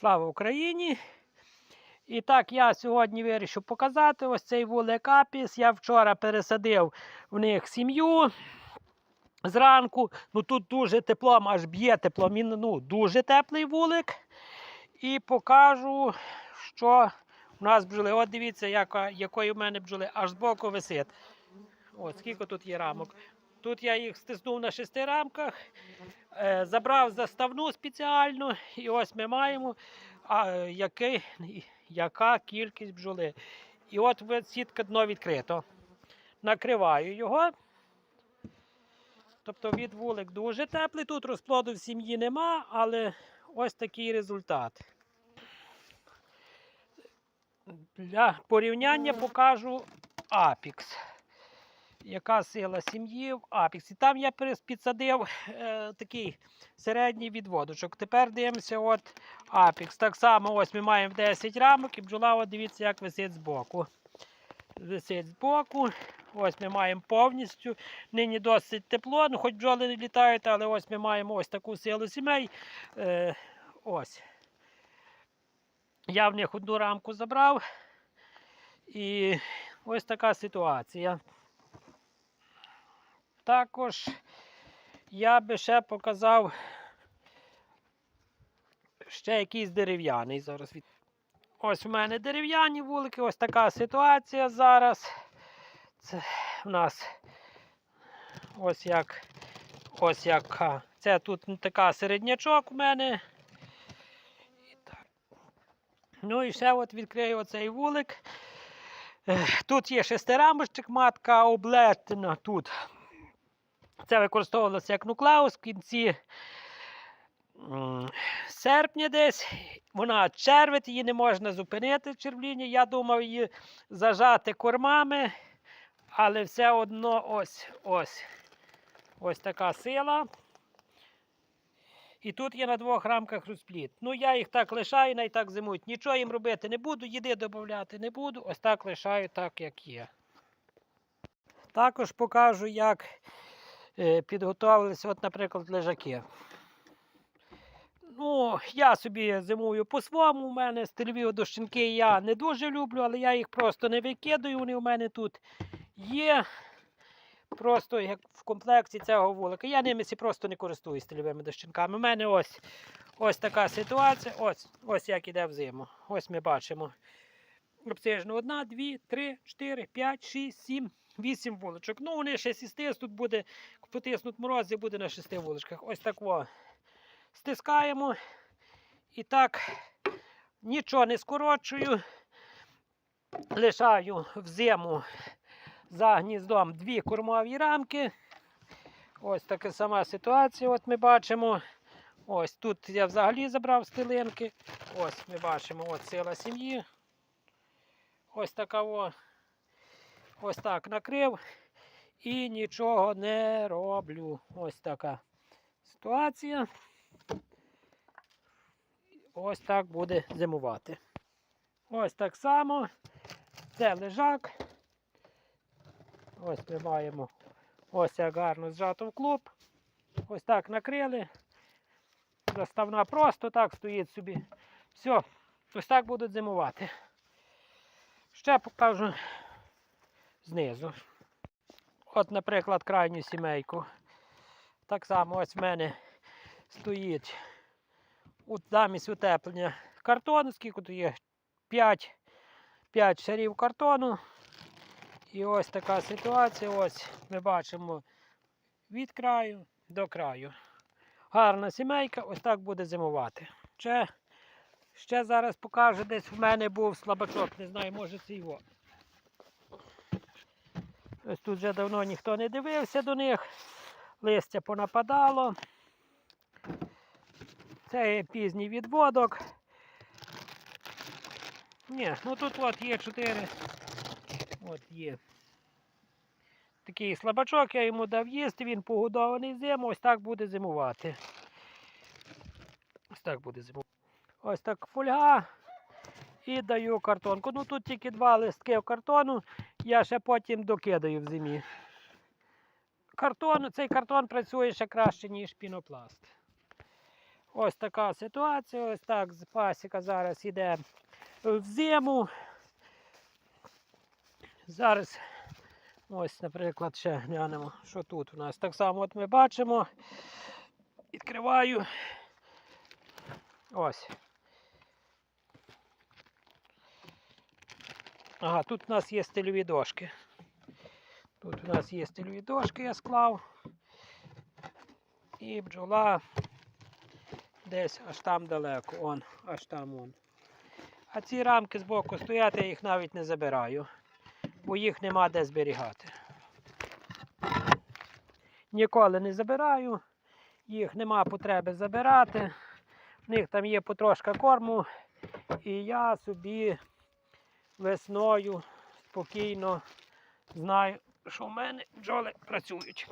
Слава Україні! І так, я сьогодні вирішив показати ось цей вулик Апіс. Я вчора пересадив в них сім'ю зранку. Ну тут дуже теплом, аж б'є теплом. Він ну, дуже теплий вулик. І покажу, що у нас бджоли. От дивіться, яка, якої в мене бджоли аж збоку висить. От скільки тут є рамок. Тут я їх стиснув на шести рамках, е, забрав заставну спеціальну, і ось ми маємо, а, який, яка кількість бджоли. І от сітка дно відкрито. Накриваю його. Тобто від вулик дуже теплий. Тут розплоду в сім'ї нема, але ось такий результат. Для порівняння покажу апікс. Яка сила сім'ї в апіксі. Там я підсадив е, такий середній відводочок. Тепер дивимося, от апікс. Так само ось ми маємо 10 рамок і бджола, от дивіться, як висить збоку. Висить збоку. Ось ми маємо повністю. Нині досить тепло, ну хоч бджоли не літають, але ось ми маємо ось таку силу сімей. Е, ось. Я в них одну рамку забрав. І ось така ситуація. Також я би ще показав ще якийсь дерев'яний зараз. від- Ось у мене дерев'яні вулики, ось така ситуація зараз. Це в нас ось як ось яка. Це тут така середнячок у мене. Ну і ще от відкрию оцей вулик. Тут є шестирамочник, матка облетена тут. Це використовувалося як нуклеус в кінці серпня десь. Вона червить, її не можна зупинити червління. Я думав її зажати кормами, але все одно ось ось. Ось така сила. І тут є на двох рамках розпліт. Ну, я їх так лишаю, най так зимують. Нічого їм робити не буду, їди додати не буду. Ось так лишаю так, як є. Також покажу, як е, підготовилися, от, наприклад, лежаки. Ну, я собі зимую по-своєму. У мене стильові дощинки я не дуже люблю, але я їх просто не викидаю. Вони у мене тут є. Просто як в комплекті цього вулика. Я ними просто не користуюсь стильовими дощинками. У мене ось, ось така ситуація. Ось, ось як іде взиму. Ось ми бачимо. Обстежено одна, дві, три, чотири, п'ять, шість, сім, вісім вуличок. Ну, вони ще сістись, тут буде, потиснуть морози, буде на шести вуличках. Ось так во. Стискаємо. І так нічого не скорочую. Лишаю взиму за гніздом дві кормові рамки. Ось така сама ситуація. От ми бачимо. Ось тут я взагалі забрав стилинки. Ось ми бачимо от сила сім'ї. Ось така о. Ось так накрив і нічого не роблю. Ось така ситуація. Ось так буде зимувати. Ось так само. Це лежак. Ось ми ось як гарно зжато в клуб. Ось так накрили. Заставна просто так стоїть собі. Все, ось так будуть зимувати. Ще покажу знизу. От, наприклад, крайню сімейку. Так само ось в мене стоїть замість утеплення картону, скільки тут є 5, 5 шарів картону. І ось така ситуація. Ось ми бачимо від краю до краю. Гарна сімейка, ось так буде зимувати. Ще, ще зараз покажу, десь в мене був слабачок, не знаю, може це його. Ось тут вже давно ніхто не дивився до них. Листя понападало. Це є пізній відводок. Ні, ну тут от є чотири. От є. Такий слабачок, я йому дав їсти, він погодований зиму, ось так буде зимувати. Ось так буде зимувати. Ось так фольга. І даю картонку. Ну тут тільки два листки картону, я ще потім докидаю в зимі. Картон, цей картон працює ще краще, ніж пінопласт. Ось така ситуація. Ось так пасіка зараз йде в зиму. Зараз, ось, наприклад, ще глянемо, що тут у нас. Так само от ми бачимо. Відкриваю. Ось. Ага, тут у нас є стильові дошки. Тут у нас є стильові дошки, я склав. І бджола десь аж там далеко, он, аж там он. А ці рамки збоку стоять, я їх навіть не забираю, бо їх нема де зберігати. Ніколи не забираю, їх нема потреби забирати. В них там є потрошка корму, і я собі весною спокійно знаю, що в мене бджоли працюють.